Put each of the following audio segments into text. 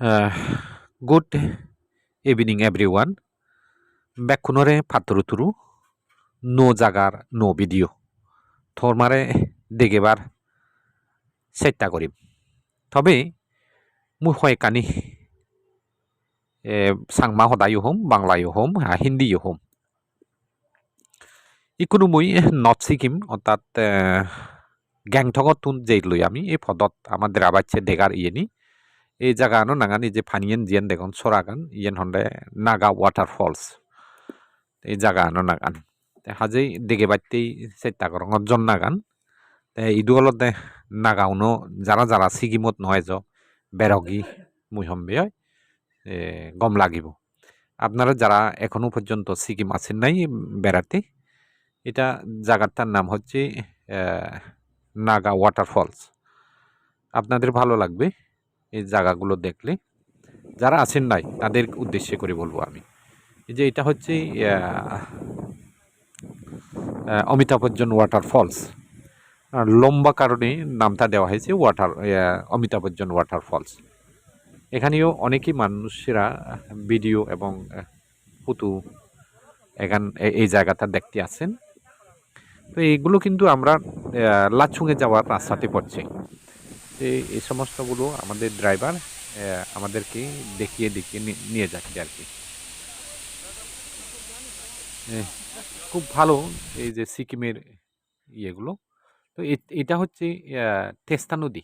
Uh, good evening everyone. বেক্ষণরে ফাতরুতুরু নো জাগার নো ভিডিও থরমারে দেগেবার চেষ্টা করিম তবে মুই হয়কানি সাংমা সদায়ো হম বাংলায়ো হম হিন্দিও হম। ইকুনো মই নর্থ সিকিম অর্থাৎ গ্যাংটকত তুন যেইলৈ আমি এই পদত আমাদের আবাইছে দেগার ইয়েনি। এই জায়গানো নাগান এই যে ফানিয়েন জিয়ান দেখুন সরাগান ইয়েন হন্ডে নাগা ওয়াটারফলস এই জায়গানো নাগান হাজেই দেগে বাইতেই চেষ্টা করং জন নাগান ইদু অলতে নাগাউনো যারা যারা সিকিমত নহয় য বেরগি মুই হম্বে গম লাগিব। আপনারা যারা এখনও পর্যন্ত সিকিম আছেন নাই বেড়াতে, এটা জায়গাটার নাম হচ্ছে নাগা ওয়াটারফলস আপনাদের ভালো লাগবে। এই জায়গাগুলো দেখলে, যারা আছেন নাই, তাদের উদ্দেশ্যে করে বলব আমি। যে এটা হচ্ছে অমিতাভ বচ্চন ওয়াটারফলস লম্বা কারণে নামটা দেওয়া হয়েছে ওয়াটার অমিতাভ বচ্চন ওয়াটারফলস এখানেও অনেকেই মানুষেরা ভিডিও এবং পুতু এখান এই জায়গাটা দেখতে আছেন। তো এইগুলো কিন্তু আমরা লাচুঙে যাওয়ার রাস্তাতে পড়ছে। এই সমস্তগুলো আমাদের ড্রাইভার আমাদেরকে দেখিয়ে দেখিয়ে নিয়ে যাচ্ছে আর কি। খুব ভালো এই যে সিকিমের ইয়েগুলো। তো এটা হচ্ছে তেস্তা নদী।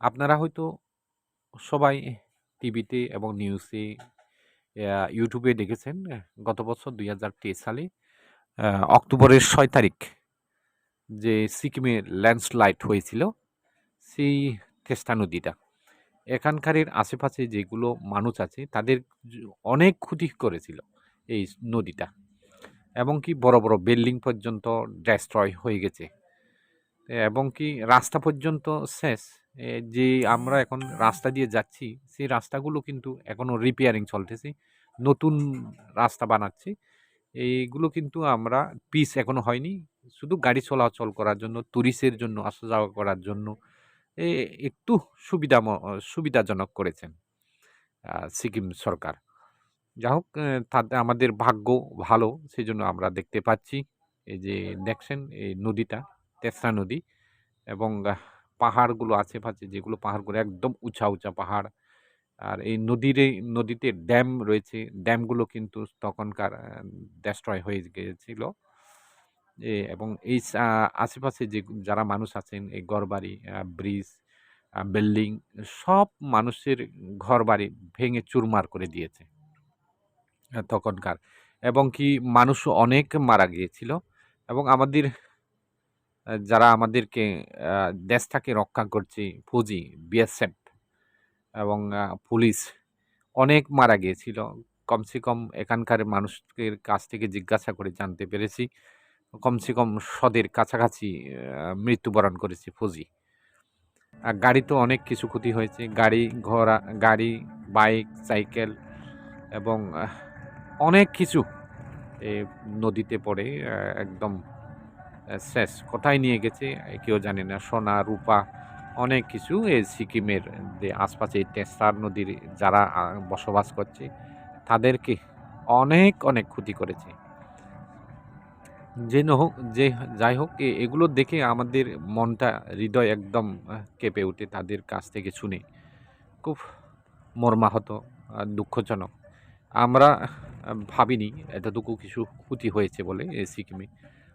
আপনারা হয়তো সবাই টিভিতে এবং নিউজে ইউটিউবে দেখেছেন, গত বছর দুই হাজার তেইশ সালে অক্টোবরের ছয় তারিখ যে সিকিমে ল্যান্ডস্লাইড হয়েছিল। সেই তেস্তা নদীটা এখানকারের আশেপাশে যেগুলো মানুষ আছে, তাদের অনেক ক্ষতি করেছিল এই নদীটা। এবং কি বড় বড় বিল্ডিং পর্যন্ত ডেস্ট্রয় হয়ে গেছে। এবং কি রাস্তা পর্যন্ত শেষ। যে আমরা এখন রাস্তা দিয়ে যাচ্ছি, সেই রাস্তাগুলো কিন্তু এখনও রিপেয়ারিং চলতেছে। নতুন রাস্তা বানাচ্ছি। এইগুলো কিন্তু আমরা পিস এখনও হয়নি। শুধু গাড়ি চলাচল করার জন্য টুরিস্টের জন্য আসা যাওয়া করার জন্য একটু সুবিধা সুবিধাজনক করেছেন সিকিম সরকার। যা হোক আমাদের ভাগ্য ভালো সেই জন্য আমরা দেখতে পাচ্ছি, এই যে দেখছেন, এই নদীটা, তেসরা নদী এবং পাহাড়গুলো আশেপাশে যেগুলো পাহাড়গুলো একদম উঁচা উঁচা পাহাড়। আর এই নদীর, নদীতে ড্যাম রয়েছে, ড্যামগুলো কিন্তু তখনকার ডেস্ট্রয় হয়ে গিয়েছিল। এবং এই আশেপাশে যে যারা মানুষ আছেন, এই ঘরবাড়ি ব্রিজ বিল্ডিং, সব মানুষের ঘরবাড়ি ভেঙে চুরমার করে দিয়েছে। তখনকার। এবং কি মানুষও অনেক মারা গিয়েছিল এবং আমাদের যারা আমাদেরকে দেশটাকে রক্ষা করছে, ফৌজি, বিএসএফ এবং পুলিশ, অনেক মারা গিয়েছিল। কমসে কম এখানকার মানুষের কাছ থেকে জিজ্ঞাসা করে জানতে পেরেছি। কমসে কম সদের কাছাকাছি মৃত্যুবরণ করেছে ফৌজি আর গাড়ি তো অনেক কিছু ক্ষতি হয়েছে। গাড়ি, ঘোড়া, গাড়ি, বাইক, সাইকেল এবং অনেক কিছু নদীতে পড়ে একদম শেষ। কোথায় নিয়ে গেছে কেউ জানে না। সোনা, রূপা, অনেক কিছু এই সিকিমের যে আশপাশে টেস্টার নদীর যারা বসবাস করছে, তাদেরকে অনেক অনেক ক্ষতি করেছে। যে হোক, যে যাই হোক এগুলো দেখে আমাদের মনটা, হৃদয় একদম কেঁপে ওঠে তাদের কাছ থেকে শুনে। খুব মর্মাহত আর দুঃখজনক। আমরা ভাবিনি এতটুকু কিছু ক্ষতি হয়েছে বলে সিকিমে।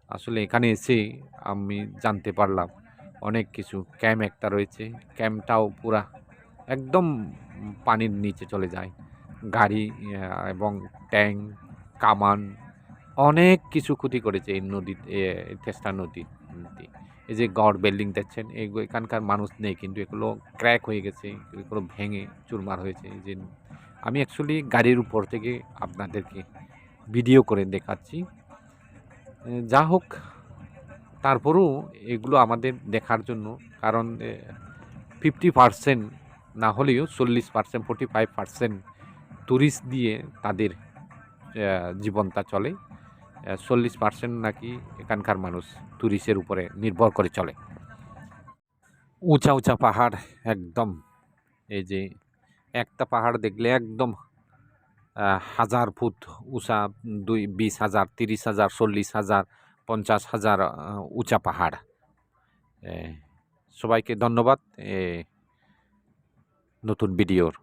আসলে এখানে এসে আমি জানতে পারলাম অনেক কিছু। ক্যাম্প একটা রয়েছে, ক্যাম্পটাও পুরা একদম পানির নিচে চলে যায়। গাড়ি এবং ট্যাঙ্ক, কামান অনেক কিছু ক্ষতি করেছে এই নদীতে তেস্তা নদী এই যে গড় বিল্ডিং দেখছেন এখানকার মানুষ নেই, কিন্তু এগুলো ক্র্যাক হয়ে গেছে, এগুলো ভেঙে চুরমার হয়েছে। এই যে আমি অ্যাকচুয়ালি গাড়ির উপর থেকে আপনাদেরকে ভিডিও করে দেখাচ্ছি। যা হোক, তারপরেও এগুলো আমাদের দেখার জন্য, কারণ ফিফটি পারসেন্ট না হলেও চল্লিশ percent forty five percent tourist দিয়ে তাদের জীবনটা চলে। চল্লিশ পার্সেন্ট নাকি এখানকার মানুষ ট্যুরিস্টের উপরে নির্ভর করে চলে। উঁচা উঁচা পাহাড়, একদম এই যে একটা পাহাড় দেখলে একদম হাজার ফুট উঁচা, দুই, বিশ হাজার, তিরিশ হাজার, চল্লিশ হাজার, পঞ্চাশ হাজার উঁচা পাহাড়। সবাইকে ধন্যবাদ। নতুন ভিডিওর